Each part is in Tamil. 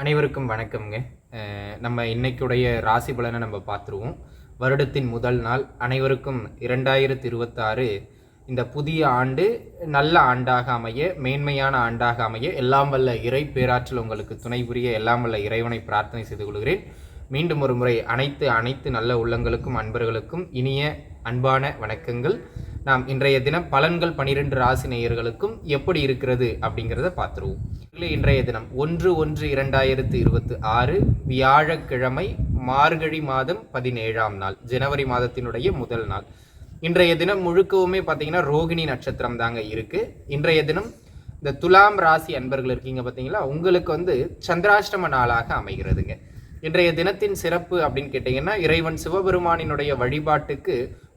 அனைவருக்கும் வணக்கம்ங்க. நம்ம இன்னைக்குடைய ராசி பலனை நம்ம பார்த்துருவோம். வருடத்தின் முதல் நாள் அனைவருக்கும் இரண்டாயிரத்தி இருபத்தாறு இந்த புதிய ஆண்டு நல்ல ஆண்டாக அமைய மேன்மையான ஆண்டாக அமைய எல்லாம் வல்ல இறை பேராற்றல் உங்களுக்கு துணை புரிய எல்லாம் வல்ல இறைவனை பிரார்த்தனை செய்து கொள்கிறேன். மீண்டும் ஒரு முறை அனைத்து அனைத்து நல்ல உள்ளங்களுக்கும் அன்பர்களுக்கும் இனிய அன்பான வணக்கங்கள். நாம் இன்றைய தினம் பலன்கள் பனிரெண்டு ராசி நேயர்களுக்கும் எப்படி இருக்கிறது அப்படிங்கிறத பார்த்துருவோம். இன்றைய தினம் ஒன்று ஒன்று இரண்டாயிரத்து இருபத்தி ஆறு வியாழக்கிழமை மார்கழி மாதம் பதினேழாம் நாள் ஜனவரி மாதத்தினுடைய முதல் நாள். இன்றைய தினம் முழுக்கவுமே பார்த்தீங்கன்னா ரோகிணி நட்சத்திரம் தாங்க இருக்கு. இன்றைய தினம் இந்த துலாம் ராசி அன்பர்கள் இருக்கீங்க பார்த்தீங்களா? உங்களுக்கு வந்து சந்திராஷ்டம நாளாக அமைகிறதுங்க. இன்றைய தினத்தின் சிறப்பு அப்படின்னு கேட்டிங்கன்னா இறைவன் சிவபெருமானினுடைய வழிபாட்டுக்கு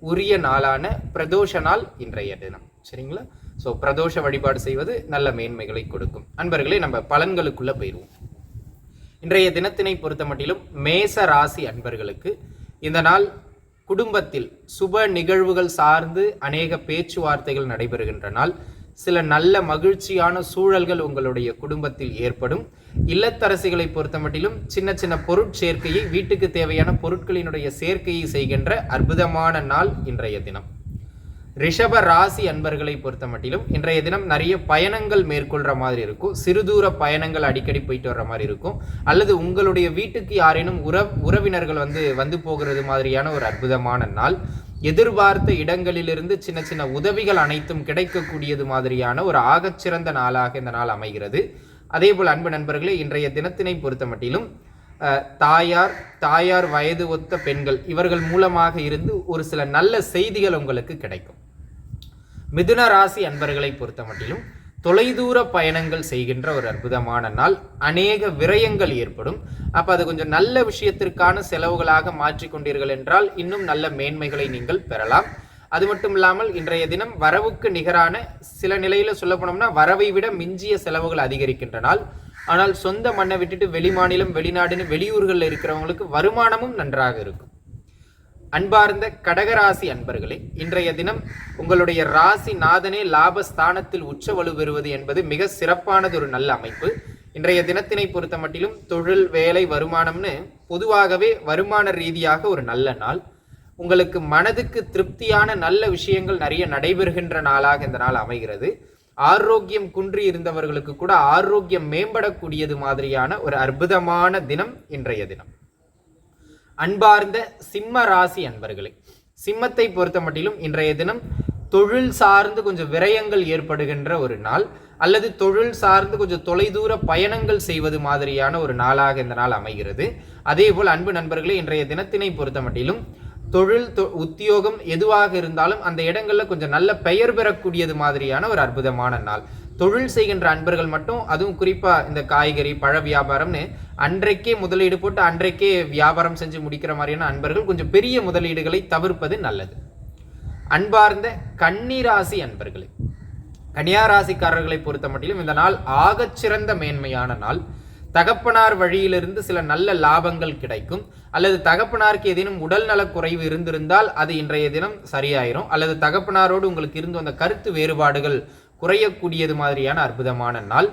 உரிய நாளான பிரதோஷ நாள் இன்றைய தினம். சரிங்களா? ஸோ பிரதோஷ வழிபாடு செய்வது நல்ல மேன்மைகளை கொடுக்கும். அன்பர்களே நம்ம பலன்களுக்குள்ள போயிடுவோம். இன்றைய தினத்தினை பொறுத்த மட்டிலும் மேச ராசி அன்பர்களுக்கு இந்த நாள் குடும்பத்தில் சுப நிகழ்வுகள் சார்ந்து அநேக பேச்சுவார்த்தைகள் நடைபெறுகின்ற நாள். சில நல்ல மகிழ்ச்சியான சூழல்கள் உங்களுடைய குடும்பத்தில் ஏற்படும். இல்லத்தரசிகளை பொறுத்தமட்டிலும் சின்ன சின்ன பொருட்சேர்க்கையை வீட்டுக்கு தேவையான பொருட்களினுடைய சேர்க்கையை செய்கின்ற அற்புதமான நாள் இன்றைய தினம். ரிஷப ராசி அன்பர்களை பொறுத்தமட்டிலும் இன்றைய தினம் நிறைய பயணங்கள் மேற்கொள்கிற மாதிரி இருக்கும். சிறுதூர பயணங்கள் அடிக்கடி போயிட்டு வர்ற மாதிரி இருக்கும். அல்லது உங்களுடைய வீட்டுக்கு யாரேனும் உற உறவினர்கள் வந்து வந்து போகிறது மாதிரியான ஒரு அற்புதமான நாள். எதிர்பார்த்த இடங்களிலிருந்து சின்ன சின்ன உதவிகள் அனைத்தும் கிடைக்கக்கூடியது மாதிரியான ஒரு ஆகச்சிறந்த நாளாக இந்த நாள் அமைகிறது. அதே போல் அன்பு நண்பர்களே இன்றைய தினத்தினை பொறுத்த மட்டிலும் தாயார் தாயார் வயது ஒத்த பெண்கள் இவர்கள் மூலமாக இருந்து ஒரு சில நல்ல செய்திகள் உங்களுக்கு கிடைக்கும். மிதுன ராசி அன்பர்களை பொறுத்த மட்டிலும் தொலைதூர பயணங்கள் செய்கின்ற ஒரு அற்புதமான நாள். அநேக விரயங்கள் ஏற்படும். அப்ப அது கொஞ்சம் நல்ல விஷயத்திற்கான செலவுகளாக மாற்றிக்கொண்டீர்கள் என்றால் இன்னும் நல்ல மேன்மைகளை நீங்கள் பெறலாம். அது மட்டும் இல்லாமல் இன்றைய தினம் வரவுக்கு நிகரான சில நிலையில சொல்ல போனோம்னா வரவை விட மிஞ்சிய செலவுகள் அதிகரிக்கின்ற நாள். ஆனால் சொந்த மண்ணை விட்டுட்டு வெளிமாநிலம் வெளிநாடுன்னு வெளியூர்களில் இருக்கிறவங்களுக்கு வருமானமும் நன்றாக இருக்கும். அன்பார்ந்த கடகராசி அன்பர்களே இன்றைய தினம் உங்களுடைய ராசி நாதனே லாபஸ்தானத்தில் உச்ச வலு பெறுவது என்பது மிக சிறப்பானது ஒரு நல்ல அமைப்பு. இன்றைய தினத்தினை பொறுத்த மட்டிலும் தொழில் வேலை வருமானம்னு பொதுவாகவே வருமான ரீதியாக ஒரு நல்ல நாள். உங்களுக்கு மனதுக்கு திருப்தியான நல்ல விஷயங்கள் நிறைய நடைபெறுகின்ற நாளாக இந்த நாள் அமைகிறது. ஆரோக்கியம் குன்றி இருந்தவர்களுக்கு கூட ஆரோக்கியம் மேம்படக்கூடியது மாதிரியான ஒரு அற்புதமான தினம் இன்றைய தினம். அன்பார்ந்த சிம்ம ராசி அன்பர்களே சிம்மத்தை பொறுத்த மட்டிலும் இன்றைய தினம் தொழில் சார்ந்து கொஞ்சம் விரயங்கள் ஏற்படுகின்ற ஒரு நாள் அல்லது தொழில் சார்ந்து கொஞ்சம் தொலைதூர பயணங்கள் செய்வது மாதிரியான ஒரு நாளாக இந்த நாள் அமைகிறது. அதே போல் அன்பு நண்பர்களே இன்றைய தினத்தினை பொறுத்த மட்டிலும் தொழில் தொ- உத்தியோகம் எதுவாக இருந்தாலும் அந்த இடங்கள்ல கொஞ்சம் நல்ல பெயர் பெறக்கூடியது மாதிரியான ஒரு அற்புதமான நாள். தொழில் செய்கின்ற அன்பர்கள் மட்டும் அதுவும் குறிப்பாக இந்த காய்கறி பழ வியாபாரம்னு அன்றைக்கே முதலீடு போட்டு அன்றைக்கே வியாபாரம் செஞ்சு முடிக்கிற மாதிரியான அன்பர்கள் கொஞ்சம் பெரிய முதலீடுகளை தவிர்ப்பது நல்லது. அன்பார்ந்த கன்னிராசி அன்பர்களே கன்னியாராசிக்காரர்களை பொறுத்த மட்டிலும் இந்த நாள் ஆகச்சிறந்த மேன்மையான நாள். தகப்பனார் வழியிலிருந்து சில நல்ல லாபங்கள் கிடைக்கும். அல்லது தகப்பனாருக்கு ஏதேனும் உடல் நலக் குறைவு இருந்திருந்தால் அது இன்றைய தினம் சரியாயிரும். அல்லது தகப்பனாரோடு உங்களுக்கு இருந்து வந்த கருத்து வேறுபாடுகள் குறையக்கூடியது மாதிரியான அற்புதமான நாள்.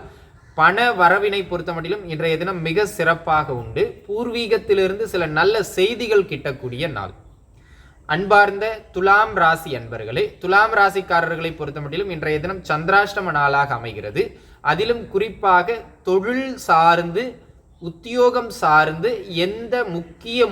பண வரவினை பொறுத்த மட்டிலும் இன்றைய தினம் மிக சிறப்பாக உண்டு. பூர்வீகத்திலிருந்து சில நல்ல செய்திகள் கிட்டக்கூடிய நாள். அன்பார்ந்த துலாம் ராசி அன்பர்களே துலாம் ராசிக்காரர்களை பொறுத்த மட்டிலும் இன்றைய தினம் சந்திராஷ்டம நாளாக அமைகிறது. அதிலும் குறிப்பாக தொழில் சார்ந்து உத்தியோகம் சார்ந்து எந்த முக்கிய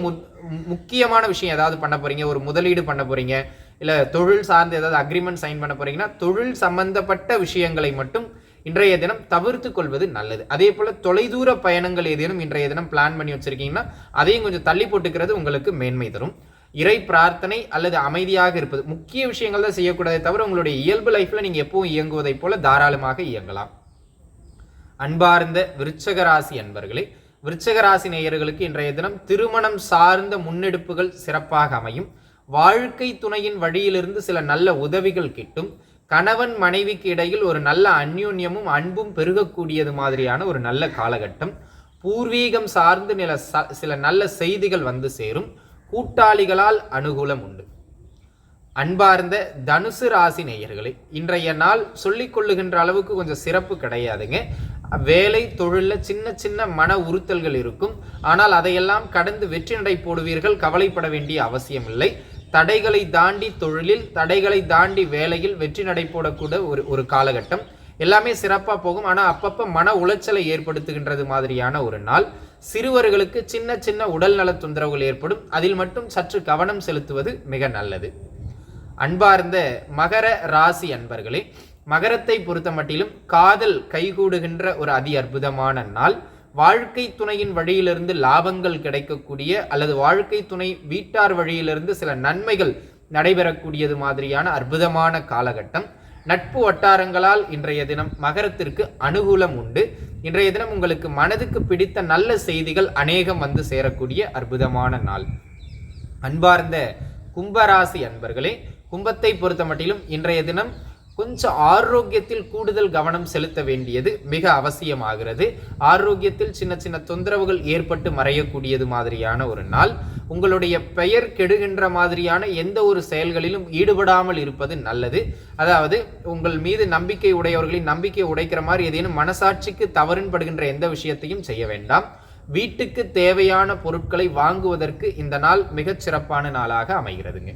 முக்கியமான விஷயம் ஏதாவது பண்ண போறீங்க? ஒரு முதலீடு பண்ண போறீங்க. இல்லை தொழில் சார்ந்து ஏதாவது அக்ரிமெண்ட் சைன் பண்ண போறீங்கன்னா தொழில் சம்பந்தப்பட்ட விஷயங்களை மட்டும் இன்றைய தினம் தவிர்த்து கொள்வது நல்லது. அதே போல தொலைதூர பயணங்கள் ஏதேனும் இன்றைய தினம் பிளான் பண்ணி வச்சிருக்கீங்கன்னா அதையும் கொஞ்சம் தள்ளி போட்டுக்கிறது உங்களுக்கு மேன்மை தரும். இறை பிரார்த்தனை அல்லது அமைதியாக இருப்பது முக்கிய விஷயங்கள் தான் செய்யக்கூடாதே தவிர உங்களுடைய இயல்பு லைஃப்ல நீங்க எப்பவும் இயங்குவதைப் போல தாராளமாக இயங்கலாம். அன்பார்ந்த விருச்சக ராசி அன்பர்களே விருச்சக ராசி நேயர்களுக்கு இன்றைய தினம் திருமணம் சார்ந்த முன்னெடுப்புகள் சிறப்பாக அமையும். வாழ்க்கை துணையின் வழியிலிருந்து சில நல்ல உதவிகள் கிட்டும் கணவன் மனைவிக்கு இடையில் ஒரு நல்ல அந்யோன்யமும் அன்பும் பெருகக்கூடியது மாதிரியான ஒரு நல்ல காலகட்டம். பூர்வீகம் சார்ந்து நில ச- சில நல்ல செய்திகள் வந்து சேரும். கூட்டாளிகளால் அனுகூலம் உண்டு. அன்பார்ந்த தனுசு ராசி நேயர்களே இன்றைய நாள் சொல்லிக் கொள்ளுகின்ற அளவுக்கு கொஞ்சம் சிறப்பு கிடையாதுங்க. வேலை தொழிலில் சின்ன சின்ன மன உறுத்தல்கள் இருக்கும். ஆனால் அதையெல்லாம் கடந்து வெற்றி நடை போடுவீர்கள். கவலைப்பட வேண்டிய அவசியம் இல்லை தடைகளை தாண்டி தொழிலில் தடைகளை தாண்டி வேலையில் வெற்றி நடைபோடக்கூட ஒரு ஒரு காலகட்டம். எல்லாமே சிறப்பாக போகும். ஆனால் அப்பப்போ மன உளைச்சலை ஏற்படுத்துகின்றது மாதிரியான ஒரு நாள். சிறுவர்களுக்கு சின்ன சின்ன உடல்நல தொந்தரவுகள் ஏற்படும். அதில் மட்டும் சற்று கவனம் செலுத்துவது மிக நல்லது. அன்பார்ந்த மகர ராசி அன்பர்களே மகரத்தை பொறுத்த மட்டிலும் காதல் கைகூடுகின்ற ஒரு அதி அற்புதமான நாள். வாழ்க்கை துணையின் வழியிலிருந்து லாபங்கள் கிடைக்கக்கூடிய அல்லது வாழ்க்கை துணை வீட்டார் வழியிலிருந்து சில நன்மைகள் நடைபெறக்கூடியது மாதிரியான அற்புதமான காலகட்டம். நட்பு வட்டாரங்களால் இன்றைய தினம் மகரத்திற்கு அனுகூலம் உண்டு. இன்றைய தினம் உங்களுக்கு மனதுக்கு பிடித்த நல்ல செய்திகள் அநேகம் வந்து சேரக்கூடிய அற்புதமான நாள். அன்பார்ந்த கும்பராசி அன்பர்களே கும்பத்தை பொறுத்த மட்டிலும் இன்றைய தினம் கொஞ்சம் ஆரோக்கியத்தில் கூடுதல் கவனம் செலுத்த வேண்டியது மிக அவசியமாகிறது. ஆரோக்கியத்தில் சின்ன சின்ன தொந்தரவுகள் ஏற்பட்டு மறையக்கூடியது மாதிரியான ஒரு நாள். உங்களுடைய பெயர் கெடுகின்ற மாதிரியான எந்த ஒரு செயல்களிலும் ஈடுபடாமல் இருப்பது நல்லது. அதாவது உங்கள் மீது நம்பிக்கை உடையவர்களின் நம்பிக்கை உடைக்கிற மாதிரி ஏதேனும் மனசாட்சிக்கு தவறுபடுகின்ற எந்த விஷயத்தையும் செய்ய வேண்டாம். வீட்டுக்கு தேவையான பொருட்களை வாங்குவதற்கு இந்த நாள் மிகச் சிறப்பான நாளாக அமைகிறதுங்க.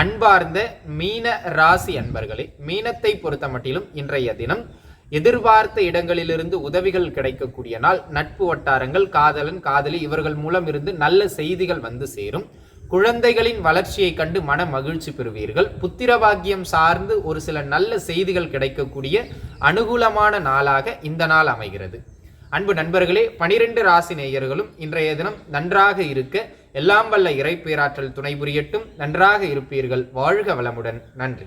அன்பார்ந்த மீன ராசி அன்பர்களே மீனத்தை பொறுத்த மட்டிலும் இன்றைய தினம் எதிர்பார்த்த இடங்களிலிருந்து உதவிகள் கிடைக்கக்கூடிய நாள். நட்பு வட்டாரங்கள் காதலன் காதலி இவர்கள் மூலம் இருந்து நல்ல செய்திகள் வந்து சேரும். குழந்தைகளின் வளர்ச்சியை கண்டு மன மகிழ்ச்சி பெறுவீர்கள். புத்திரவாக்கியம் சார்ந்து ஒரு சில நல்ல செய்திகள் கிடைக்கக்கூடிய அனுகூலமான நாளாக இந்த நாள் அமைகிறது. அன்பு நண்பர்களே பனிரெண்டு ராசி நேயர்களும் இன்றைய தினம் நன்றாக இருக்க எல்லாம் வல்ல இறை பேராற்றல் துணை புரியட்டும். நன்றாக இருப்பீர்கள். வாழ்க வளமுடன். நன்றி.